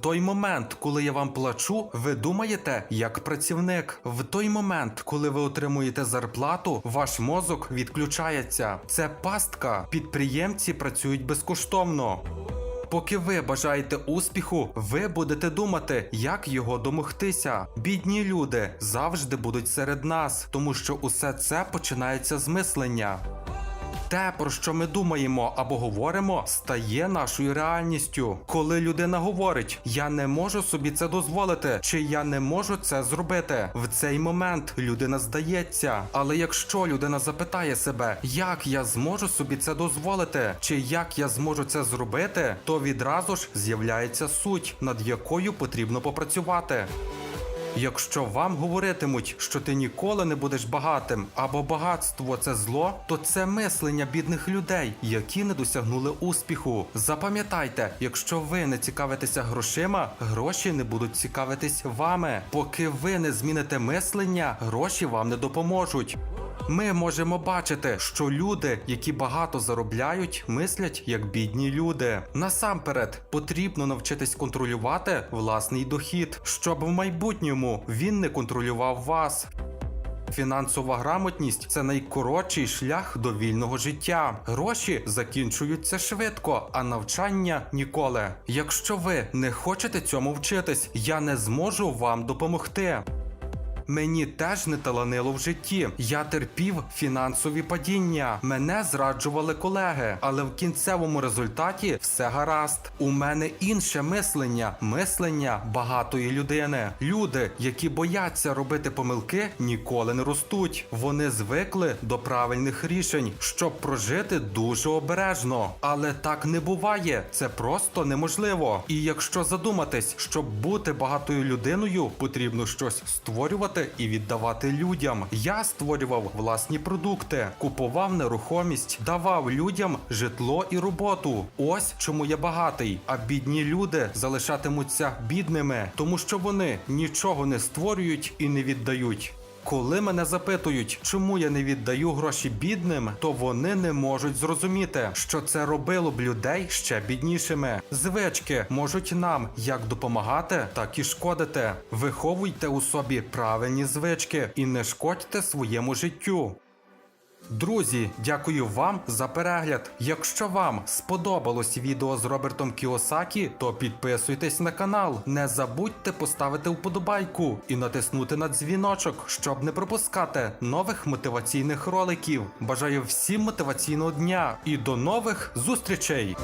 Той момент, коли я вам плачу, ви думаєте як працівник. В той момент, коли ви отримуєте зарплату, ваш мозок відключається. Це пастка. Підприємці працюють безкоштовно. Поки ви бажаєте успіху, ви будете думати, як його домогтися. Бідні люди завжди будуть серед нас, тому що усе це починається з мислення. Те, про що ми думаємо або говоримо, стає нашою реальністю. Коли людина говорить, я не можу собі це дозволити, чи я не можу це зробити. В цей момент людина здається. Але якщо людина запитає себе, як я зможу собі це дозволити, чи як я зможу це зробити, то відразу ж з'являється суть, над якою потрібно попрацювати. Якщо вам говоритимуть, що ти ніколи не будеш багатим, або багатство це зло, то це мислення бідних людей, які не досягнули успіху. Запам'ятайте, якщо ви не цікавитеся грошима, гроші не будуть цікавитись вами. Поки ви не зміните мислення, гроші вам не допоможуть. Ми можемо бачити, що люди, які багато заробляють, мислять як бідні люди. Насамперед потрібно навчитись контролювати власний дохід, щоб в майбутньому він не контролював вас. Фінансова грамотність це найкоротший шлях до вільного життя. Гроші закінчуються швидко, а навчання ніколи. Якщо ви не хочете цьому вчитись, я не зможу вам допомогти. Мені теж не таланило в житті. Я терпів фінансові падіння. Мене зраджували колеги, але в кінцевому результаті все гаразд. У мене інше мислення, мислення багатої людини. Люди, які бояться робити помилки, ніколи не ростуть. Вони звикли до правильних рішень, щоб прожити дуже обережно. Але так не буває. Це просто неможливо. І якщо задуматись, щоб бути багатою людиною, потрібно щось створювати і віддавати людям. Я створював власні продукти, купував нерухомість, давав людям житло і роботу. Ось чому я багатий. А бідні люди залишатимуться бідними, тому що вони нічого не створюють і не віддають. Коли мене запитують, чому я не віддаю гроші бідним, то вони не можуть зрозуміти, що це робило б людей ще біднішими. Звички можуть нам як допомагати, так і шкодити. Виховуйте у собі правильні звички і не шкодьте своєму життю. Друзі, дякую вам за перегляд. Якщо вам сподобалось відео з Робертом Кіосакі, то підписуйтесь на канал. Не забудьте поставити вподобайку і натиснути на дзвіночок, щоб не пропускати нових мотиваційних роликів. Бажаю всім мотиваційного дня і до нових зустрічей!